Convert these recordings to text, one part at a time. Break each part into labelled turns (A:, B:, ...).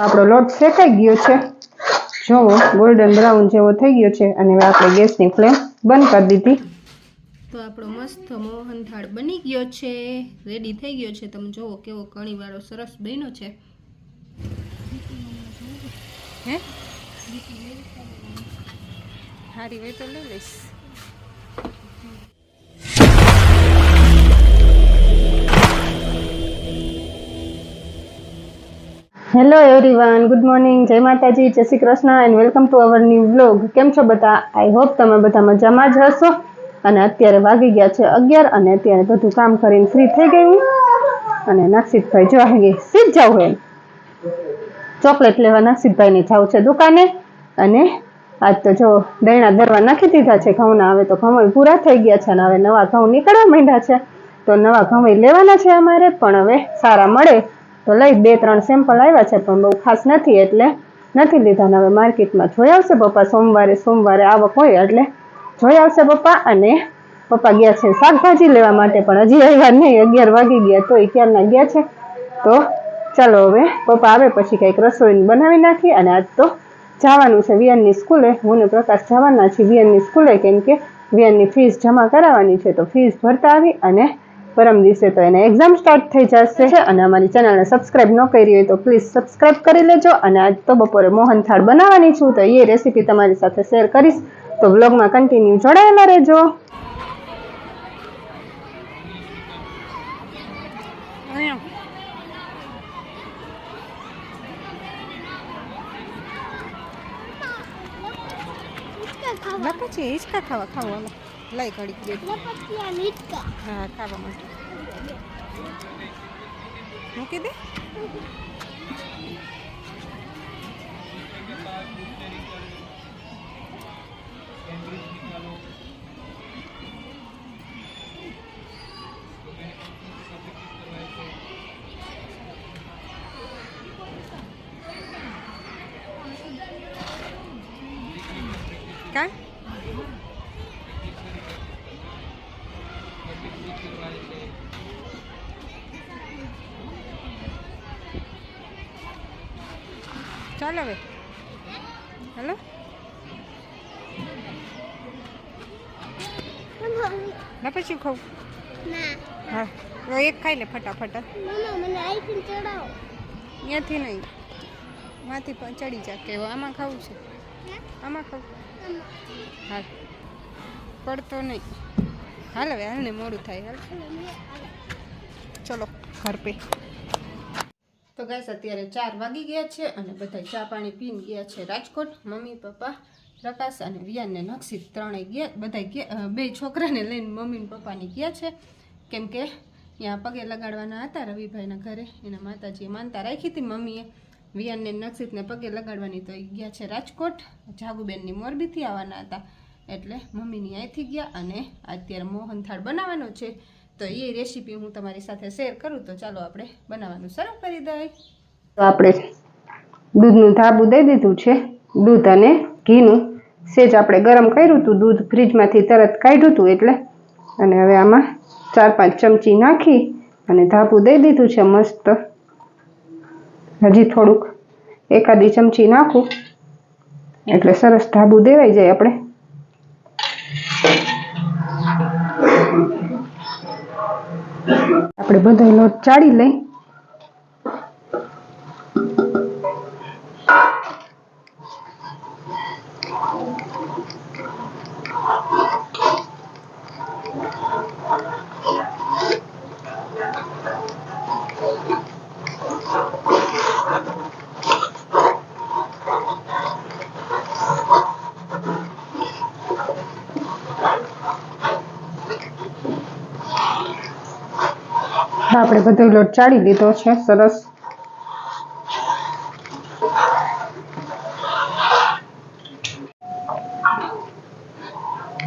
A: આપણો લોટ શેકાઈ ગયો છે. જોવો ગોલ્ડન બ્રાઉન જેવો થઈ ગયો છે અને હવે આપણે ગેસની ફ્લેમ બંધ કરી દીધી.
B: તો આપણો મસ્ત મોહનથાળ બની ગયો છે. રેડી થઈ ગયો છે. તમે જુઓ કેવો કણીવાળો સરસ બન્યો છે. હે? સારી હોય તો લઈ લઈશ.
A: હેલો એવરીવન ગુડ મોર્નિંગ જય માતાજી જય Shri Krishna and welcome to our new vlog કેમ છો બધા? આઈ હોપ તમે બધા મજામાં જ હશો. અને અત્યારે વાગી ગયા છે અગિયાર અને અત્યારે બધું કામ કરીને ફ્રી થઈ ગયું અને નાક્ષિતભાઈ જોવા ગઈ સીધ જાવ એમ. ચોકલેટ લેવા નાક્ષિતભાઈને જાવ છે દુકાને. અને આજ તો જો દૈણા દરવા નાખી દીધા છે ઘઉંના, હવે તો ઘઉં પૂરા થઈ ગયા છે અને હવે નવા ઘઉં નીકળવા માંડ્યા છે. તો નવા ઘઉં લેવાના છે અમારે, પણ હવે સારા મળે. તો લઈ બે, ત્રણ સેમ્પલ આવ્યા છે, પણ બહુ ખાસ નથી, એટલે નથી લીધા હવે માર્કેટમાં જોઈ આવશે પપ્પા, સોમવારે સોમવારે આવક હોય, એટલે જોઈ આવશે પપ્પા, અને પપ્પા ગયા છે શાકભાજી લેવા માટે, પણ હજી આવ્યા નહીં, અગિયાર વાગી ગયા તો એ ક્યારના ગયા છે. તો ચાલો હવે પપ્પા આવે, પછી કંઈક રસોઈ બનાવી નાખી અને આજ તો જવાનું છે વિયનની સ્કૂલે. હું ને પ્રકાશ જવાના છીએ વિયનની સ્કૂલે, કેમ કે વિયનની ફીસ જમા કરાવવાની છે, તો ફીસ ભરતા આવી, અને પરમ દિવસે તો એને એક્ઝામ સ્ટાર્ટ થઈ જશે અને અમારી ચેનલને સબસ્ક્રાઇબ ન કરી હોય તો પ્લીઝ સબસ્ક્રાઇબ કરી લેજો અને આજ તો બપોરે મોહનથાળ બનાવવાની છું તો એ રેસીપી તમારી સાથે શેર કરીશ. તો વ્લોગમાં કન્ટિન્યુ જોડાયેલા રહેજો.
B: ખાવા. હાલો. લઈ ઘડીક દે હા ખાવા માટે. મૂકી દે. કાં ચાલો હવે. હેલો. ના, પછી ખાવું હા. તો એક ખાઈ લે ફટાફટ. અહીંયાથી નહીં. માંથી ચડી જા કે આમાં ખાવું છે. આમાં ખાવું હા. પડતો નહીં. હાલ હવે, હાલ ને મોડું થાય. હાલ. ચલો, ઘર પે. તો ગાઈસ અત્યારે ચાર વાગી ગયા છે અને બધા ચા પાણી પીને ગયા છે રાજકોટ. મમ્મી, પપ્પા, પ્રકાશ અને વિયાનને નક્ષિત ત્રણેય ગયા. બધા ગયા બે છોકરાને લઈને મમ્મી પપ્પાની ગયા છે. કેમ કે ત્યાં પગે લગાડવાના હતા રવિભાઈના ઘરે. એના માતાજીએ માનતા રાખી હતી મમ્મીએ. વિયાનને નક્ષિતને પગે લગાડવાની તો ગયા છે રાજકોટ. જાગુબેનની મોરબીથી આવવાના હતા. એટલે મમ્મીની અહીંથી ગયા અને અત્યારે મોહનથાળ બનાવવાનો છે. તો એ રેસીપી હું તમારી સાથે શેર કરું તો ચાલો આપણે બનાવવાનું. શરૂ કરી દઈએ.
A: તો આપણે દૂધનું ધાબુ દઈ દીધું છે. દૂધ અને ઘીનું. સેજ આપણે ગરમ કર્યું હતું. દૂધ ફ્રીજમાંથી તરત કાઢ્યું હતું એટલે. અને હવે આમાં ચાર પાંચ ચમચી નાખી અને ધાબુ દઈ દીધું છે મસ્ત. હજી થોડુંક એકાદી ચમચી નાખું. એટલે સરસ ધાબુ દેવાઈ જાય આપણે. આપણે બધો લોટ ચાળી લઈ આપણે બધો લોટ ચાળી દીધો છે. સરસ.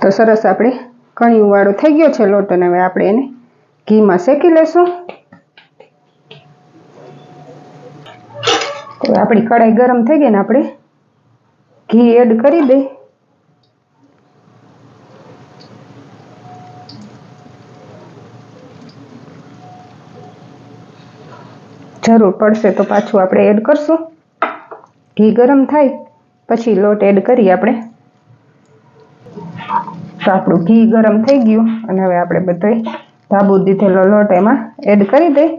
A: તો સરસ આપણે કણિયું વાળો થઈ ગયો છે લોટ અને હવે આપણે એને ઘીમાં શેકી લેશું. આપણી કઢાઈ ગરમ થઈ ગઈ ને આપણે ઘી એડ કરી દઈ. જરૂર પડશે તો પાછું આપણે એડ કરશું. ઘી ગરમ થાય, પછી લોટ એડ કરીએ આપણે. તો આપણું ઘી ગરમ થઈ ગયું, અને હવે આપણે બધો ધાબુ દીધેલો લોટ એમાં એડ કરી દઈ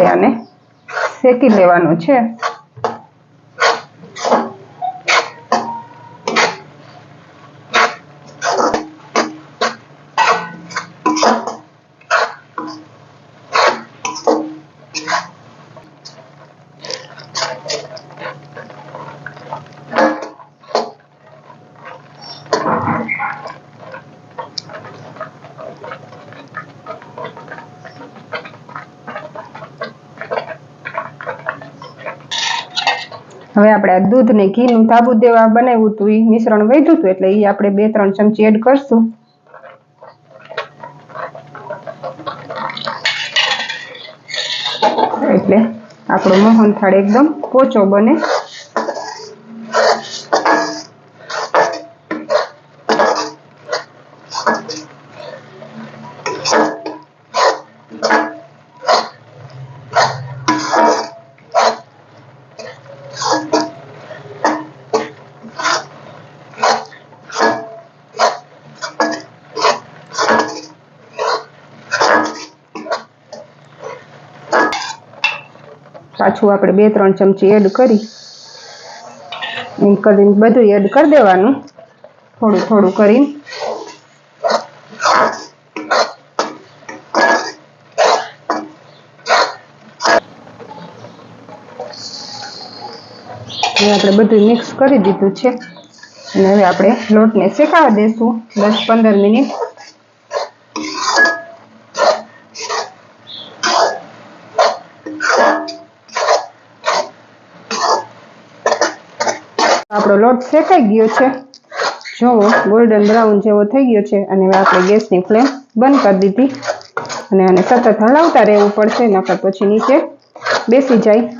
A: આપણે આને? શેકી લેવાનું છે. હવે આપણે આ દૂધ ને ઘીનું તાબુ દેવા બનાવ્યું હતું એ મિશ્રણ વધ્યું હતું એટલે એ આપણે બે ત્રણ ચમચી એડ કરશું. એટલે આપણો મોહનથાળ એકદમ પોચો બને. પાછું આપણે બે, ત્રણ ચમચી એડ કરી. એમ કરીને બધું એડ કરી દેવાનું. થોડું થોડું કરીને. આપણે બધું મિક્સ કરી દીધું છે. અને હવે આપણે લોટને શેકાવા દઈશું દસ, પંદર મિનિટ. આપણો લોટ શેકાઈ ગયો છે. જોવો ગોલ્ડન બ્રાઉન જેવો થઈ ગયો છે અને હવે આપણે ગેસની ફ્લેમ બંધ કરી દીધી. અને આને સતત હલાવતા રહેવું પડશે, નકર પછી નીચે બેસી જાય.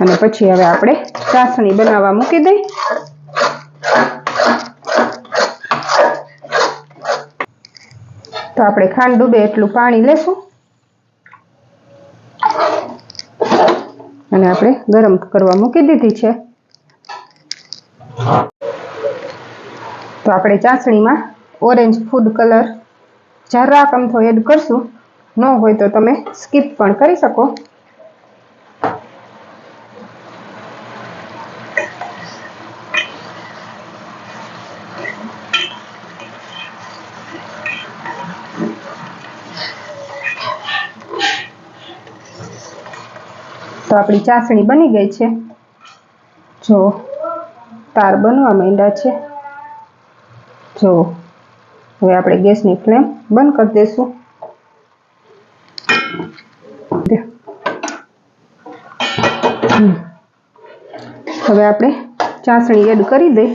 A: અને પછી હવે આપણે ચાસણી બનાવવા મૂકી દઈ. તો આપણે ખાંડ ડૂબે એટલું પાણી લેશું. અને આપણે ગરમ કરવા મૂકી દીધી છે. તો આપણે ચાસણીમાં ઓરેન્જ ફૂડ કલર જરાક અમથો એડ કરશું. ન હોય તો તમે સ્કીપ પણ કરી શકો. તો આપણી ચાસણી બની ગઈ છે. જો, તાર બનવા માંડ્યા છે. જો, હવે આપણે ગેસની ફ્લેમ બંધ કરી દઈશું હવે આપણે ચાસણી એડ કરી દઈ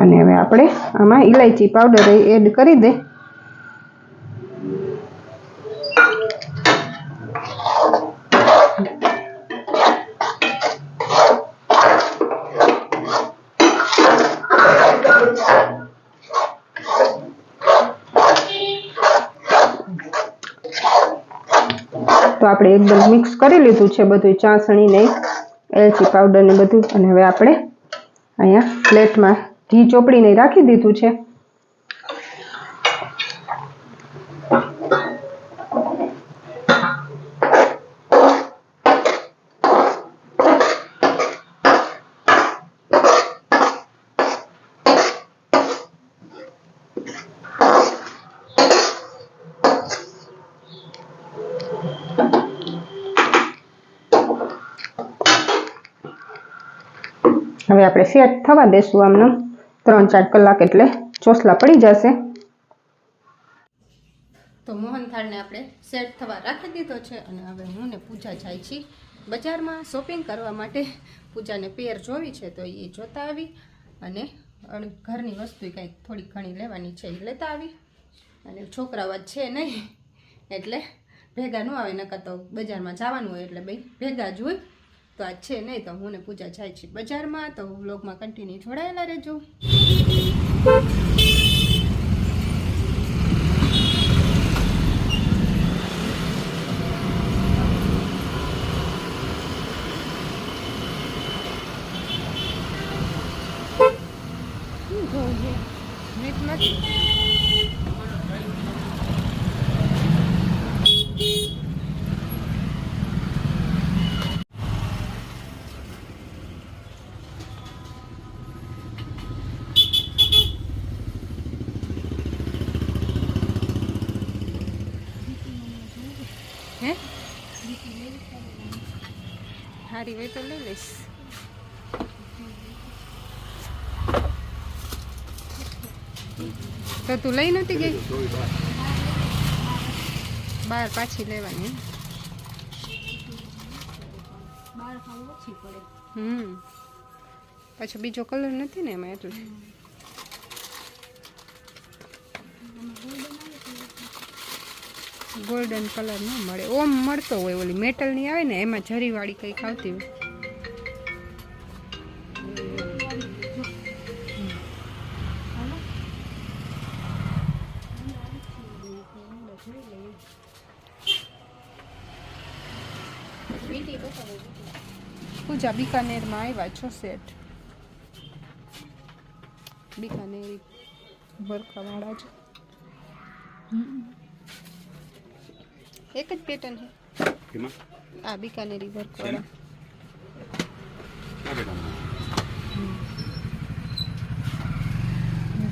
A: અને હવે આપણે આમાં ઇલાયચી પાવડર એડ કરી દે. તો આપણે એકદમ મિક્સ કરી લીધું છે બધું, ચાસણી ને એલચી પાવડર ને બધું. અને હવે આપણે અહીંયા પ્લેટમાં ઘી ચોપડીને રાખી દીધું છે. હવે આપણે સેટ થવા દેશું આમને. ત્રણ ચાર કલાક એટલે ચોસલા પડી જશે. તો મોહનથાળને આપણે સેટ થવા રાખી દીધો છે અને હવે હું ને પૂજા જાય છી બજારમાં શોપિંગ કરવા માટે. પૂજાને પેર જોવી છે તો એ જોતા આવી અને ઘરની વસ્તુ કંઈક થોડી ઘણી લેવાની છે એ લેતા આવી. અને છોકરાઓ જ છે નહીં એટલે ભેગા ન આવે નકર તો બજારમાં જવાનું હોય એટલે ભાઈ ભેગા જ હોય. તો આ છે નહીં તો હું ને પૂજા જાય છે બજારમાં. તો વ્લોગમાં કન્ટિન્યુ જોડાયેલા રહેજો શું જોવું છે મીટમાંથી હે હારી હોય તો લઈ લઈશ તો તું લઈ નથી ગઈ? બાર પાછી લેવાની. હમ. પાછો બીજો કલર નથી ને એમાં એટલે. ગોલ્ડન કલર ન મળે. ઓમ મળતો હોય ઓલી મેટલની આવે ને, એમાં જરીવાળી કંઈક આવતી હોય. પૂજા બિકાનેરમાં આવ્યા છો સેટ બિકાનેરી બરખાવાળા છે. એક જ પેટર્ન છે.
C: એમાં?
A: આ બિકાનેરી વર્કવાળા
C: ક્યાં બેઠા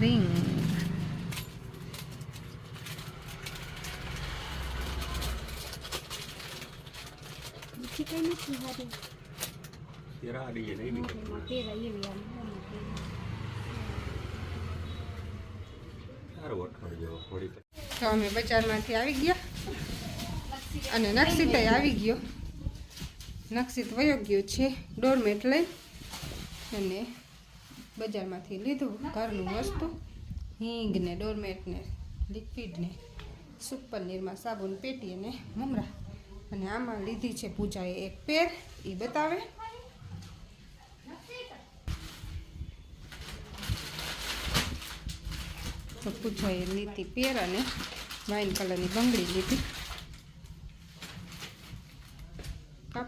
A: રિંગ
C: તેરા આડી છે નહીં સારું અઠવાડિયું જેવો થોડી
A: તો અમે બજારમાંથી આવી ગયા. અને નક્ષિતે આવી ગયો. નક્ષિત વયો ગયો છે ડોરમેટ લઈ અને બજારમાંથી લીધું ઘરનું વસ્તુ, હિંગને ડોરમેટને લિક્વિડને, સુપર લિક્વિડ ને સૂપ પનીરમાં સાબુન પેટી અને મમરા. અને આમાં લીધી છે પૂજાએ એક પેર એ બતાવે. તો પૂજાએ લીધી પેર અને વાઇન કલરની બંગડી લીધી.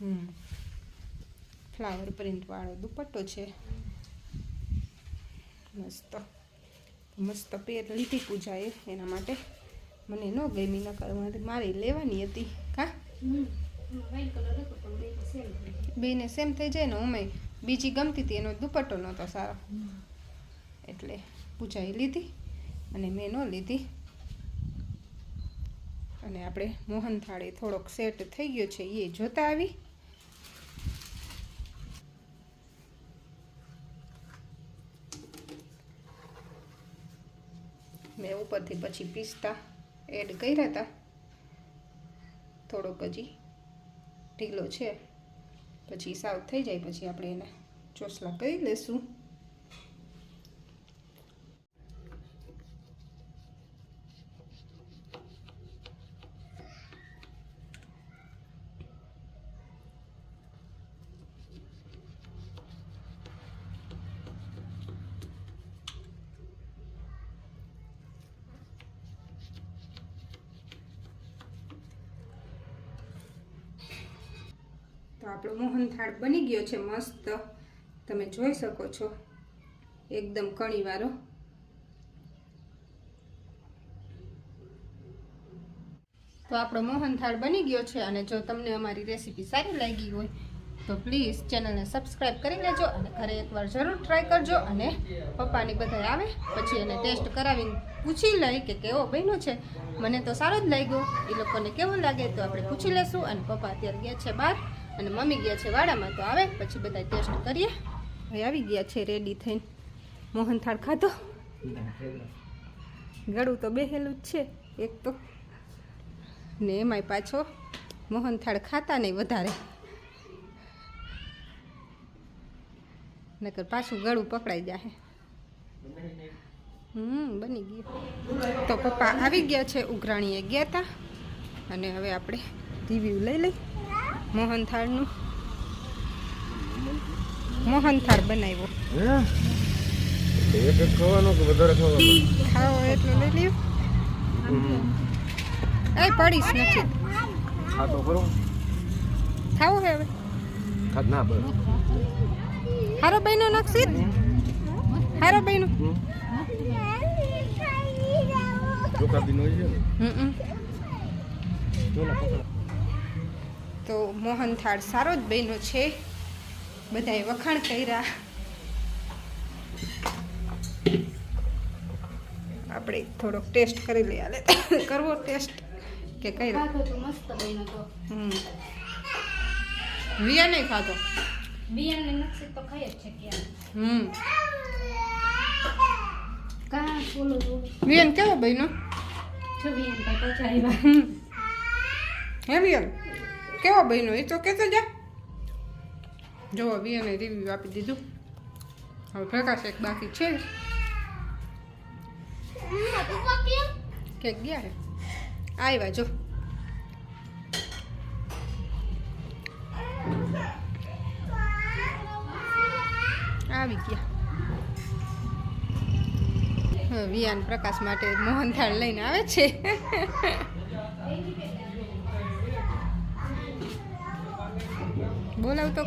A: હમ. ફ્લાવર પ્રિન્ટવાળો દુપટ્ટો છે. મસ્ત. મસ્ત પેર લીધી પૂજાએ એના માટે. મને ન ગમી ન કરવા મારે લેવાની હતી. કા? બેને સેમ થઈ જાય ને અમે બીજી ગમતી હતી, એનો દુપટ્ટો નહોતો સારો. એટલે પૂજાએ લીધી અને મેં ન લીધી. અને આપણે મોહન થાળે થોડોક સેટ થઈ ગયો છે, એ જોતા આવી મેં ઉપરથી પછી પિસ્તા એડ કર્યા હતા થોડોક હજી ઢીલો છે. પછી સાવ થઈ જાય, પછી આપણે એને ચોસલા કરી લેશું. તો આપણો મોહનથાળ બની ગયો છે મસ્ત. તમે જોઈ શકો છો. એકદમ કણીવાળો તો આપણો મોહનથાળ બની ગયો છે અને જો તમને અમારી રેસીપી સારી લાગી હોય, તો પ્લીઝ ચેનલને સબસ્ક્રાઈબ કરી લેજો અને ઘરે એકવાર જરૂર ટ્રાય કરજો અને પપ્પાની બધા આવે, પછી એને ટેસ્ટ કરાવીને પૂછી લઈ કે કેવો બન્યો છે. મને તો સારો જ લાગ્યો. એ લોકોને કેવો લાગે તો આપણે પૂછી લેશું અને પપ્પા અત્યારે ગયા છે બહાર. અને મમ્મી ગયા છે વાડામાં, તો આવે? પછી બધા ટેસ્ટ કરીએ. હવે આવી ગયા છે રેડી થઈને. મોહનથાળ ખાધો? ગળું તો બેહેલું જ છે, એક તો. ને એમાંય પાછો મોહનથાળ ખાતા નહીં વધારે. નકર પાછું ગળું પકડાઈ જાય હમ, બની ગયું. તો પપ્પા આવી ગયા છે, ઉઘરાણીએ ગયા હતા અને હવે આપણે રિવ્યૂ લઈ લઈ. મોહનથાળનું. મોહનથાળ બનાવ્યો.
C: એક ખાવાનું કે વધારે ખાવાનો?
A: ખાવો એટલું લઈ લ્યો. એ પડીશ નથી.
C: ખાતો ખરો?
A: ખાવું હે હવે.
C: ખાત ના બસ.
A: હારો બહેનો નક્ષિત હારો બહેનો?
C: ચોખાબી નો છે ને?
A: હમ
C: ચોલા પકડા.
A: તો મોહનથાળ સારો જ બન્યો છે. બધાએ વખાણ કર્યા. આપણે થોડોક ટેસ્ટ કરી લઈએ. હાલે. કરવો ટેસ્ટ કે કઈ
B: ખાધો મસ્ત બન્યો તો.
A: હમ. વિયા નહીં ખાતો
B: બિયાને નકશી તો ખાઈ જ છે ક્યાં
A: હમ.
B: કા બોલો
A: વિયન કેવો બન્યો?
B: પચાવી
A: હે વિયન? કેવો બન્યો? એ તો કહેતો જા. જુઓ અને રિવ્યૂ આપી દીધું. હવે પ્રકાશ એક બાકી છે. કે ગયા આવ્યા જો. આવી ગયા. વિયાન પ્રકાશ માટે મોહનથાળ લઈને આવે છે.
C: મારે તો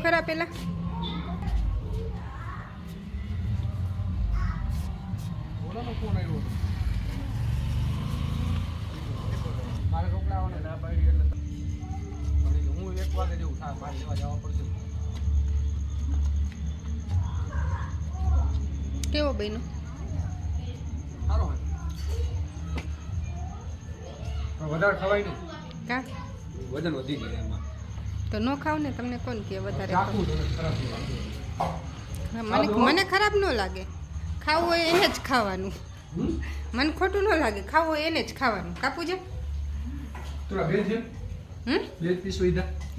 C: જવા પડશે.
A: કેવો
C: સારો વધારે ખવાય નહીં.
A: કા?
C: વજન વધી ગયું એમાં.
A: તો ન ખાવ ને તમને કોણ કે વધારે મને મને ખરાબ ન લાગે. ખાવું હોય એને જ ખાવાનું. મને ખોટું ન લાગે. ખાવું હોય એને જ ખાવાનું. કાપું છે?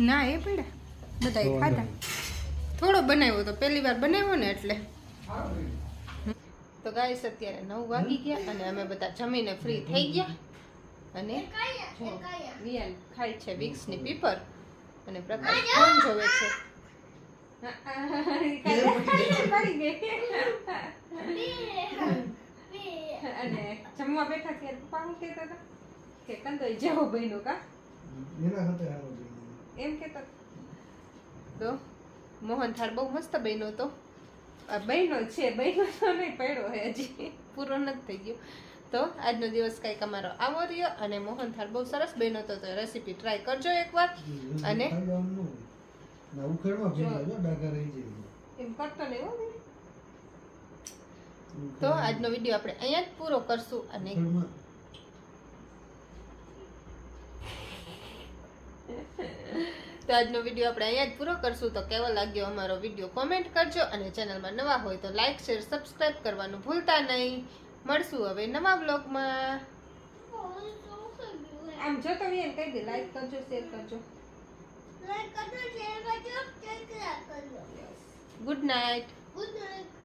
A: ના એ પડ્યા. બધા ખાધા. થોડો બનાવ્યો તો પહેલી વાર બનાવ્યો ને એટલે. તો ગાઈસ અત્યારે નવ વાગી ગયા અને અમે બધા જમીને ફ્રી થઈ ગયા. અને વિયાન ખાય છે વિક્સની પીપર અને પ્રકાશ ફોન જોવે છે? અને જમવા બેઠા ત્યારે પપ્પા શું કહેતા હતા કે કંદોય જેવો બન્યો કા? એમ કહેતા તો મોહનથાળ બહુ મસ્ત બન્યો તો. આ બન્યો છે બન્યો તો નહીં પડ્યો હજી. પૂરો નથી થઈ ગયો. તો આજનો દિવસ કંઈક અમારો આવો રહ્યો અને મોહનથાળ બહુ સરસ બન્યો હતો તો રેસીપી ટ્રાય કરજો એકવાર. અને એમ કરતો નહીં. તો આજનો વીડિયો આપણે અહીંયા જ પૂરો કરશું અને તો આજનો વીડિયો આપણે અહીંયા જ પૂરો કરશું. તો કેવો લાગ્યો અમારો વીડિયો કોમેન્ટ કરજો અને ચેનલમાં નવા હોય તો લાઇક શેર સબસ્ક્રાઇબ કરવાનું ભૂલતા નહીં. મળશું હવે નવા બ્લોગમાં આમ જો તમે એમ કહી દે લાઈક કરજો શેર કરજો. Good night
D: good night.